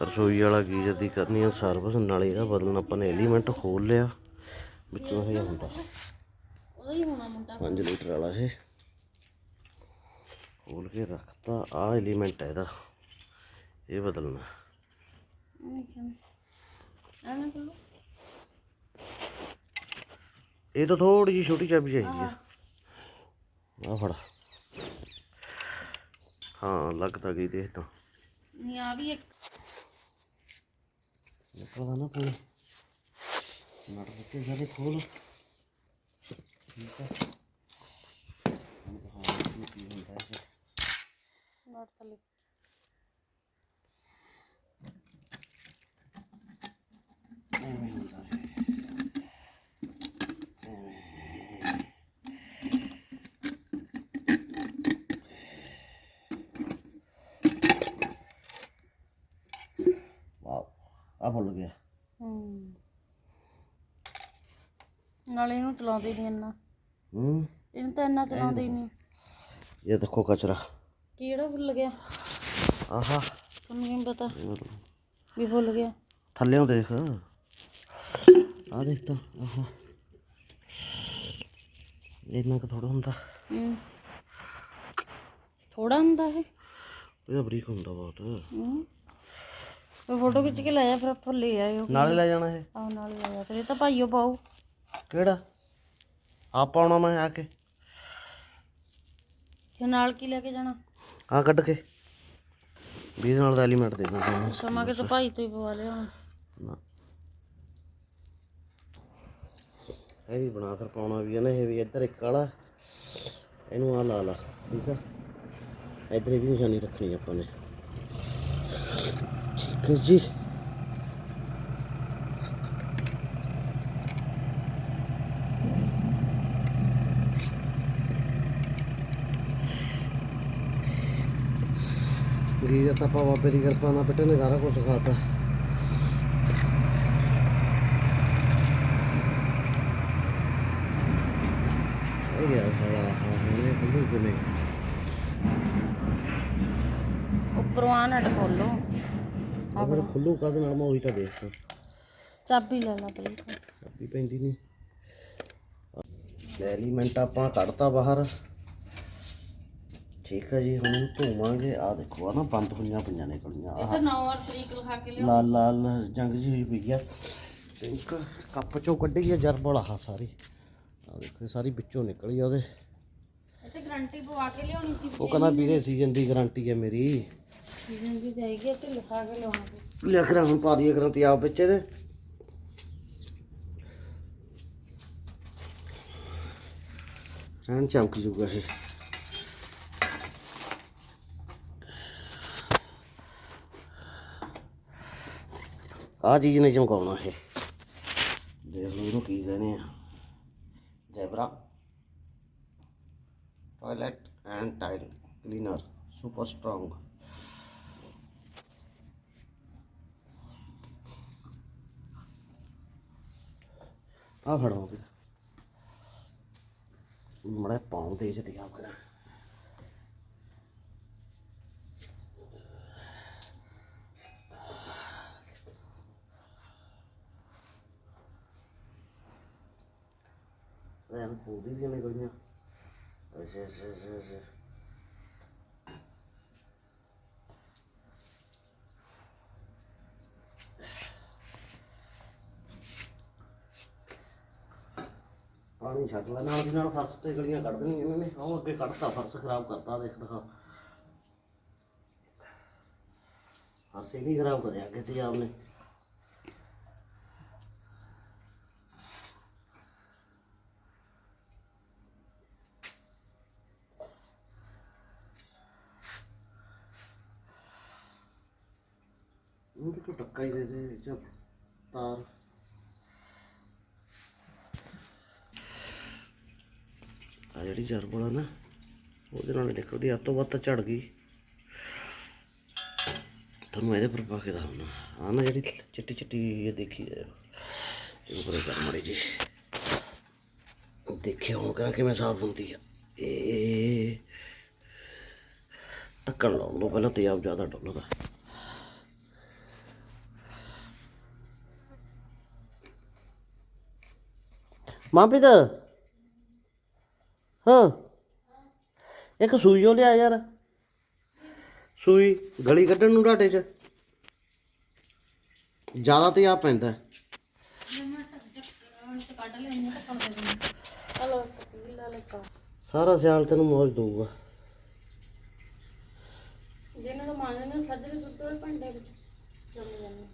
ਰਸੋਈ ਵਾਲਾ ਗੀਜ਼ਰ ਦੀ ਕਰਨੀ ਆ ਸਰਵਿਸ ਨਾਲੇ ਇਹਦਾ ਬਦਲਣਾ ਆਪਾਂ ਨੇ ਐਲੀਮੈਂਟ ਖੋਲ ਲਿਆ। ਵਿੱਚੋਂ ਇਹ ਹੁੰਦਾ। ਉਹਦਾ ਹੀ ਹੋਣਾ ਮੁੰਡਾ 5 ਲੀਟਰ ਵਾਲਾ ਇਹ। ਖੋਲ ਕੇ ਰੱਖਤਾ। ਆ ਐਲੀਮੈਂਟ ਹੈ ਇਹਦਾ। ਇਹ ਬਦਲਣਾ। ਇਹ ਤਾਂ ਥੋੜੀ ਜਿਹੀ ਛੋਟੀ ਚਾਬੀ ਚਾਹੀਦੀ ਆ। ਆ ਫੜ। ਹਾਂ, ਲੱਗਦਾ ਗਈ ਦੇਖ ਤਾਂ। ਨਹੀਂ ਆ ਵੀ ਇੱਕ ਨਿਕਲਦਾ ਨਾ ਪਾਣੀ ਨਟ ਦਿੱਤੇ ਸਾਰੇ ਖੋਲ ਠੀਕ ਆ ਹੁਣ ਦਿਖਾ ਇਹਨੂੰ ਕੀ ਹੁੰਦਾ ਇਹ ਨੋਟ ਥੱਲੇ ਐਵੇਂ ਹੁੰਦਾ ਹੈ ਵਾਓ ਭੁੱਲ ਗਿਆ। ਹੂੰ। ਨਾਲੇ ਇਹਨੂੰ ਚਲਾਉਂਦੇ ਨਹੀਂ ਇੰਨਾ। ਹੂੰ। ਇਹਨੂੰ ਤਾਂ ਇੰਨਾ ਚਲਾਉਂਦੇ ਹੀ ਨਹੀਂ ਇਹ ਦੇਖੋ ਕਚਰਾ। ਕਿਹੜਾ ਭੁੱਲ ਗਿਆ? ਆਹਾ। ਤੁਹਾਨੂੰ ਕਿਵੇਂ ਪਤਾ? ਵੀ ਭੁੱਲ ਗਿਆ। ਥੱਲੇੋਂ ਦੇਖ। ਆ ਦੇਖ ਤਾਂ ਆਹਾ। ਕੁ ਥੋੜਾ ਹੁੰਦਾ। ਹੂੰ। ਥੋੜਾ ਹੁੰਦਾ ਹੈ ਇਹਦਾ ਬਰੀਕ ਹੁੰਦਾ ਬਹੁਤ। ਹੂੰ। ਉਹ ਫੋਟੋ ਖਿੱਚ ਕੇ ਲੈ ਜਾ ਫਿਰ ਆਪਾਂ ਲੈ ਆਇਓ। ਨਾਲੇ ਲੈ ਜਾਣਾ ਇਹ? ਆਹ ਨਾਲ ਲੈ ਜਾ। ਫਿਰ ਇਹ ਤਾਂ ਭਾਈਓ ਪਾਉ ਕਿਹੜਾ? ਆਪ ਆਉਣਾ ਮੈਂ ਆ ਕੇ। ਤੇ ਨਾਲ ਕੀ ਲੈ ਕੇ ਜਾਣਾ? ਆ ਕੱਢ ਕੇ। ਵੀ ਇਹਦੇ ਨਾਲ ਦਾ ਐਲੀਮੈਂਟ ਦੇ ਦਿੰਦਾ ਸਮਾਂ ਕਿ ਤਾਂ ਭਾਈ ਤੋਂ ਹੀ ਪਵਾ ਲਿਆ ਹੁਣ। ਨਾ। ਇਹਦੀ ਬਣਾ ਕਰ ਪਾਉਣਾ ਵੀ ਹੈ ਨਾ ਇਹ ਵੀ ਇੱਧਰ ਇੱਕ ਵਾਲਾ। ਇਹਨੂੰ ਆ ਲਾ ਲਾ ਠੀਕ ਆ? ਇੱਧਰ ਇਹਦੀ ਨਿਸ਼ਾਨੀ ਰੱਖਣੀ ਆਪਾਂ ਨੇ। ਠੀਕ ਹੈ ਤਾਂ ਆਪਾਂ ਬਾਬੇ ਦੀ ਕਿਰਪਾ ਨਾਲ ਬੇਟੇ ਨੇ ਸਾਰਾ ਕੁਝ ਖਾਤਾ ਇਹ ਗਿਆ ਸਾਲਾ ਹਾਂ ਇਹਨੇ ਖੁੱਲੂ ਕਿਵੇਂ ਉੱਪਰੋਂ ਆ ਨਟ ਖੋਲੋ। ਆ ਫਿਰ ਖੁੱਲੂ ਕਾਹਦੇ ਨਾਲ ਮੈਂ ਉਹੀ ਤਾਂ ਦੇਖ ਚਾਬੀ ਲੈ ਲਾ ਪਹਿਲੇ ਤਾਂ। ਚਾਬੀ ਪੈਂਦੀ ਨਹੀਂ ਐਲੀਮੈਂਟ ਆਪਾਂ ਕੱਢਤਾ ਬਾਹਰ। ਠੀਕ ਹੈ ਜੀ ਹੁਣ ਧੋਵਾਂਗੇ। ਆ ਦੇਖੋ ਆ ਨਾ ਬੰਦ ਹੋਈਆਂ ਪਈਆਂ ਨੇ ਗਲੀਆਂ। ਇਹ ਤਾਂ 9 ਵਾਰ ਤਰੀਕ ਲਿਖਾ ਕੇ ਲਿਆ ਲਾਲ ਲਾਲ ਜੰਗ ਜੀ ਹੋਈ ਪਈ ਆ। ਤੇ ਇੱਕ ਕੱਪ ਚੋਂ ਕੱਢੀ ਆ ਜਰਬਲ ਆਹ ਸਾਰੀ। ਆ ਦੇਖੋ ਇਹ ਸਾਰੀ ਵਿੱਚੋਂ ਨਿਕਲੀ ਆ ਉਹਦੇ। ਇਹ ਤੇ ਗਰੰਟੀ ਪਵਾ ਕੇ ਲਿਆਉਣੀ ਸੀ ਉਹ ਕਹਿੰਦਾ ਵੀਰੇ ਸੀਜ਼ਨ ਦੀ ਗਾਰੰਟੀ ਹੈ ਮੇਰੀ। ਸੀਜ਼ਨ ਦੀ ਜਾਏਗੀ ਤੇ ਲਿਖਾ ਕੇ ਲਿਆਉਣਾ ਲਿਖ ਰਾਂ ਹੁਣ ਪਾ ਦਈਏ ਗਰੰਟੀ ਆਪ ਵਿੱਚ ਇਹਦੇ। ਰਹਿਣ ਚਮਕ ਜੂਗਾ ਇਹ। ਆ ਚੀਜ਼ ਨੇ ਚਮਕਾਉਣਾ ਇਹ। ਦੇਖ ਲਓ ਇਹਨੂੰ ਕੀ ਕਹਿੰਦੇ ਆ। Zebra. Toilet and tile cleaner, super strong. ਆ ਫੜੋ ਵੀ ਮੜਾ ਪਾਉਂ ਤੇ ਜਦੀ ਆਪ ਕਰਾਂ ਐਂ ਖੋਦੀ ਦੀਆਂ ਨਿਕਲੀਆਂ ਅੱਛਾ ਅੱਛਾ ਲੈ। ਨਾਲ ਦੀ ਨਾਲ ਫਰਸ਼ ਤੇ ਗਲੀਆਂ ਕੱਢ ਦੇਣੀਆਂ ਇਹਨਾਂ। ਨੇ ਉਹ ਅੱਗੇ ਕੱਢਤਾ, ਫਰਸ਼ ਖਰਾਬ ਕਰਤਾ, ਦੇਖ ਦਿਖਾ। ਫਰਸ਼ ਨਹੀਂ ਖਰਾਬ ਕਰਿਆ, ਅੱਗੇ ਤੇ ਆਪ ਉਹ ਵੀ ਟੱਕਾ ਹੀ ਦੇ ਦੇ ਜਬ ਤਾਰ। ਆ ਜਿਹੜੀ ਜਰਬਲ ਆ ਨਾ, ਉਹਦੇ ਨਾਲ ਨਿਕਲਦੀ ਆ ਤੋਂ ਵੱਧ ਤਾਂ ਝੜ ਗਈ। ਤੁਹਾਨੂੰ ਇਹਦੇ ਪਰ ਪਾ ਕੇ ਦਵਾਉਣਾ ਆ ਨਾ ਜਿਹੜੀ ਚਿੱਟੀ ਚਿੱਟੀ ਇਹ ਦੇਖੀ ਇਹ ਉਪਰੇ ਕਰ ਮੜੀ ਜੀ। ਦੇਖਿਓ ਹੁਣ ਕਰਾਂ ਕਿਵੇਂ ਸਾਫ਼ ਹੁੰਦੀ ਆ। ਇਹ ਟੱਕਣ ਲਾਉਣ ਲੋ ਪਹਿਲਾਂ ਆਪ ਜ਼ਿਆਦਾ ਡੋਲਦਾ ਮਾਪੀ ਤਾਂ ਹਾਂ। ਇੱਕ ਸੂਈ ਉਹ ਲਿਆ ਯਾਰ। ਸੂਈ ਗਲੀ ਕੱਢਣ ਨੂੰ ਢਾਟੇ 'ਚ। ਜ਼ਿਆਦਾ ਤੇ ਆ ਪੈਂਦਾ। ਸਾਰਾ ਸਿਆਲ ਤੈਨੂੰ ਮੌਜ ਦਊਗਾ। ਜਿਹਨਾਂ ਦਾ ਮਾਨੇ ਨੇ ਸੱਜਰੇ ਦੁੱਧ ਵਾਲੇ ਭਾਂਡੇ ਵਿੱਚ ਜੰਮ ਜਾਂਦੇ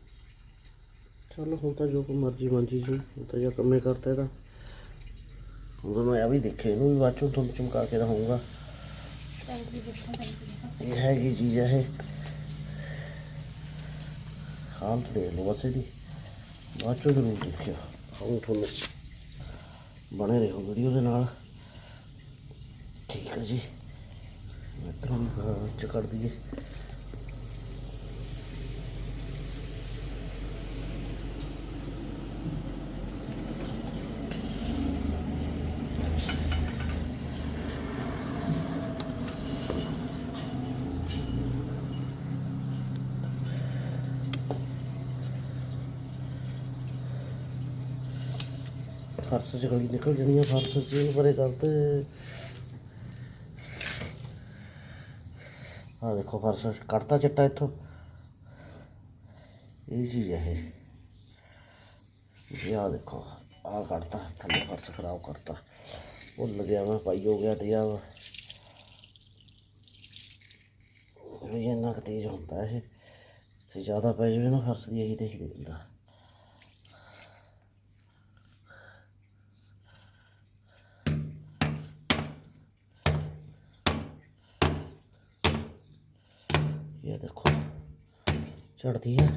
ਚਲੋ ਹੁਣ ਤਾਂ ਜੋ ਕੋ ਮਰਜ਼ੀ ਮੰਜੀ ਜੀ ਹੁਣ ਤਾਂ ਜੋ ਕੰਮੇ ਕਰਤਾ ਇਹਦਾ। ਉਦੋਂ ਤਾਂ ਮੈਂ ਆ ਵੀ ਦੇਖੇ ਇਹਨੂੰ ਵੀ ਬਾਅਦ ਚੋਂ ਤੁਹਾਨੂੰ ਚਮਕਾ ਕੇ ਰਹੂੰਗਾ ਟੈਂਕੀ ਦੇਖਾਂ ਟੈਂਕੀ ਇਹ ਹੈਗੀ ਚੀਜ਼ ਹੈ ਇਹ। ਹਾਲਤ ਦੇਖ ਲਓ ਬਸ ਇਹਦੀ। ਬਾਅਦ ਚੋਂ ਜ਼ਰੂਰ ਦੇਖਿਓ। ਹੁਣ ਤੁਹਾਨੂੰ ਬਣੇ ਰਹੋ ਵੀਡੀਓ ਦੇ ਨਾਲ। ਠੀਕ ਹੈ ਜੀ। ਮਿੱਤਰੋਂ ਚ ਕਰ ਦਈਏ। ਫਰਸ਼ ਚ ਗਲੀ ਨਿਕਲ ਜਾਣੀ ਆ, ਫਰਸ਼ ਚ ਇਹਨੂੰ ਪਰੇ ਕਰਦੇ ਆ ਦੇਖੋ, ਫਰਸ਼ ਕੱਢਤਾ ਚਿੱਟਾ ਇੱਥੋਂ। ਇਹ ਚੀਜ਼ ਹੈ ਇਹ। ਇਹ ਆ ਦੇਖੋ ਆ ਕੱਢਤਾ, ਥੱਲੇ ਫਰਸ਼ ਖਰਾਬ ਕਰਤਾ। ਭੁੱਲ ਗਿਆ ਮੈਂ ਪਾਈ ਹੋ ਗਿਆ ਤੇ ਆ ਵੀ ਇੰਨਾ ਕੁ ਤੇਜ਼ ਹੁੰਦਾ ਇਹ। ਤੇ ਜ਼ਿਆਦਾ ਪੈ ਜਾਵੇ ਨਾ ਫਰਸ਼ ਦੀ, ਇਹੀ ਤੇ ਹੀ ਦਿੰਦਾ। ਚੜਦੀ ਹੈ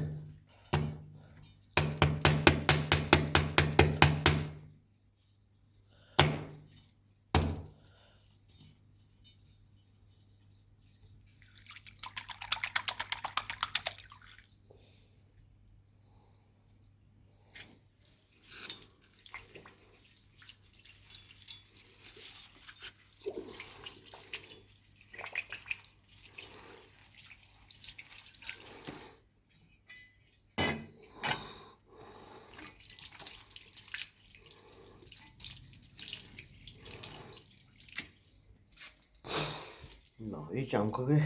ਇਹ ਚਮਕ ਗਏ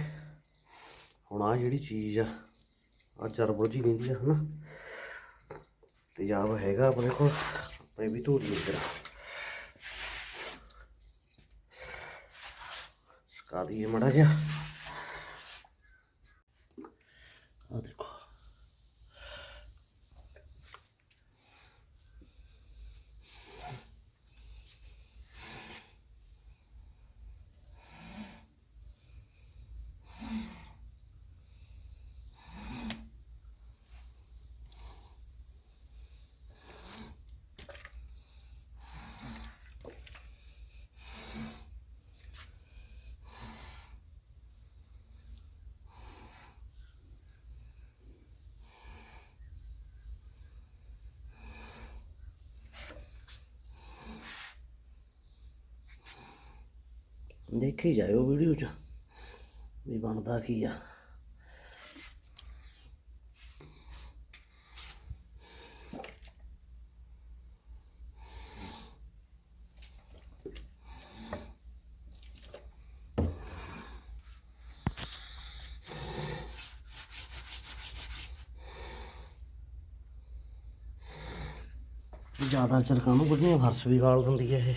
ਹੁਣ ਆ ਜਿਹੜੀ ਚੀਜ਼ ਆ ਆ ਚਰਬੜ ਜੀ ਰਹਿੰਦੀ ਆ, ਹਨਾ? ਤੇਜ਼ਾਬ ਹੈਗਾ ਆਪਣੇ ਕੋਲ, ਆਪਾਂ ਵੀ ਧੋ ਲਈਏ ਜਰਾ ਸਕਾ ਦਈਏ ਮੜਾ ਜਿਹਾ ਆ ਦੇਖੋ ਦੇਖੀ ਜਾਇਓ ਵੀਡੀਓ 'ਚ ਵੀ ਬਣਦਾ ਕੀ ਆ। ਜ਼ਿਆਦਾ ਚਿਰ ਕਾਹਨੂੰ ਗੁੱਝੀਆਂ ਫਰਸ਼ ਵੀ ਗਾਲ ਦਿੰਦੀ ਹੈ ਇਹ?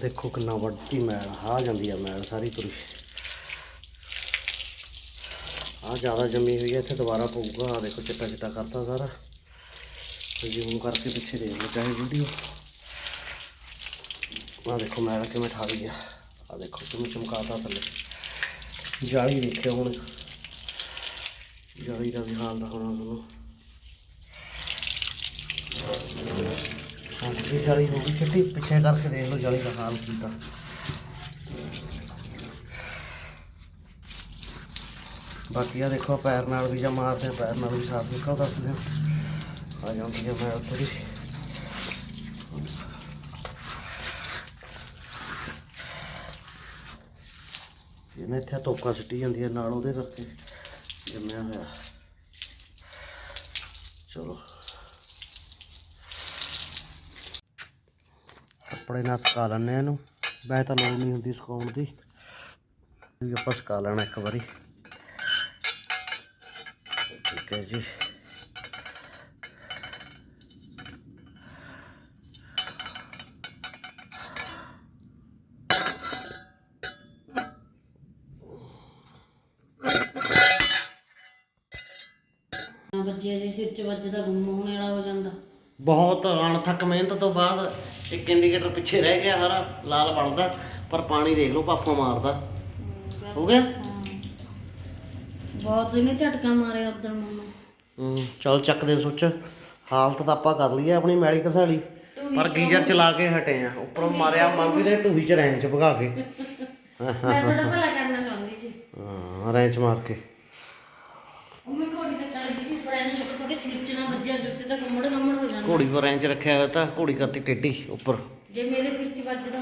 ਦੇਖੋ ਕਿੰਨਾ ਵੱਡੀ ਮੈਲ, ਆ ਜਾਂਦੀ ਆ ਮੈਲ ਸਾਰੀ ਪੂਰੀ ਆ ਜ਼ਿਆਦਾ ਜੰਮੀ ਹੋਈ ਹੈ ਇੱਥੇ ਦੁਬਾਰਾ ਪਊਗਾ। ਆ ਦੇਖੋ ਚਿੱਟਾ ਚਿੱਟਾ ਕਰਤਾ ਸਾਰਾ। ਜ਼ੂਮ ਕਰਕੇ ਪਿੱਛੇ ਦੇਖ ਲਓ ਚਾਹੇ ਵੀਡੀਓ ਆ ਦੇਖੋ ਮੈਲ ਕਿਵੇਂ ਠਾ ਗਈ ਆ। ਆ ਦੇਖੋ ਕਿਵੇਂ ਚਮਕਾਤਾ ਥੱਲੇ। ਜਾਲੀ ਦੇਖਿਓ ਹੁਣ। ਜਾਲੀ ਦਾ ਵੀ ਹਾਲ ਦਾ ਹੋਣਾ ਤੁਹਾਨੂੰ। ਇਹ ਜਾਲੀ ਹੋ ਗਈ ਚਿੱਟੀ ਪਿੱਛੇ ਕਰਕੇ ਦੇਖ ਲਓ ਜਾਲੀ ਦਾ ਹਾਲ ਕੀਤਾ ਬਾਕੀ ਆ ਦੇਖੋ, ਪੈਰ ਨਾਲ ਵੀ ਜਾਂ ਮਾਰਦੇ ਪੈਰ ਨਾਲ ਵੀ ਸਾਫ਼ ਨਿਕਲਦਾ ਸੀ ਆ ਜਾਂਦੀ ਹੈ ਮੈਂ ਥੋੜੀ ਇਹਨੇ ਇੱਥੇ ਤੋਕਾ ਸਿੱਟੀ ਜਾਂਦੀ ਹੈ ਨਾਲ ਉਹਦੇ ਕਰਕੇ। ਜੰਮਿਆ ਹੋਇਆ ਚਲੋ। ਕੱਪੜੇ ਨਾਲ ਸੁਕਾ ਲੈਂਦੇ ਆ ਇਹਨੂੰ। ਵੈਸੇ ਤਾਂ ਲੋੜ ਨਹੀਂ ਹੁੰਦੀ ਸੁਕਾਉਣ ਦੀ। ਵੀ ਆਪਾਂ ਸੁਕਾ ਲੈਣਾ ਇੱਕ ਵਾਰੀ। ਠੀਕ ਹੈ ਜੀ। ਬੱਚੇ ਜੇ ਸਿਰ 'ਚ ਵੱਜਦਾ, ਗੁੰਮ ਹੋਣੇ ਵਾਲਾ ਹੋ ਜਾਂਦਾ। ਬਹੁਤ ਅਣਥੱਕ ਮਿਹਨਤ ਤੋਂ ਬਾਅਦ ਇੱਕ ਇੰਡੀਕੇਟਰ ਪਿੱਛੇ ਰਹਿ ਗਿਆ ਸਾਰਾ ਲਾਲ ਬਣਦਾ ਪਰ ਪਾਣੀ ਦੇਖ ਲਓ ਪਾਪਾ ਮਾਰਦਾ। ਹੋ। ਗਿਆ? ਬਹੁਤ ਇਹਨੇ ਝਟਕਾ ਮਾਰਿਆ ਉਧਰ ਮੈਨੂੰ। ਹੂੰ ਚਲ ਚੱਕ ਦੇ ਸੁੱਚ। ਹਾਲਤ ਤਾਂ ਆਪਾਂ ਕਰ ਲਈ ਹੈ ਆਪਣੀ ਮੈਲੀ ਘਸਾਲੀ ਪਰ ਗੀਜ਼ਰ ਚਲਾ ਕੇ ਹਟੇ ਆ। ਉੱਪਰੋਂ ਮਾਰਿਆ ਮੰਮੀ ਦੇ ਢੂਹੀ ਚ ਰੈਂਚ ਭਗਾ ਕੇ। ਮੈਂ ਥੋੜਾ ਭਲਾ ਕਰਨਾ ਚਾਹੁੰਦੀ ਸੀ। ਹਾਂ ਰੈਂਚ ਮਾਰ ਕੇ। ਉਹ ਮੈਂ ਘੋੜੀ ਤੇ ਟਲ ਗਈ ਸੀ ਪਰ ਇਹਨੇ ਛੋਟੇ ਛੋਟੇ ਸਿਰ 'ਚ ਨਾ ਵੱਜਿਆ ਸਿਰ 'ਚ ਤਾਂ ਹੋ ਜਾਣਾ ਘੋੜੀ ਪਰ ਰੈਂਚ ਰੱਖਿਆ ਹੋਇਆ ਤਾਂ ਘੋੜੀ ਕਰਤੀ ਟੇਢੀ ਉੱਪਰ। ਜੇ ਮੇਰੇ ਸਿਰ 'ਚ ਵੱਜਦਾ।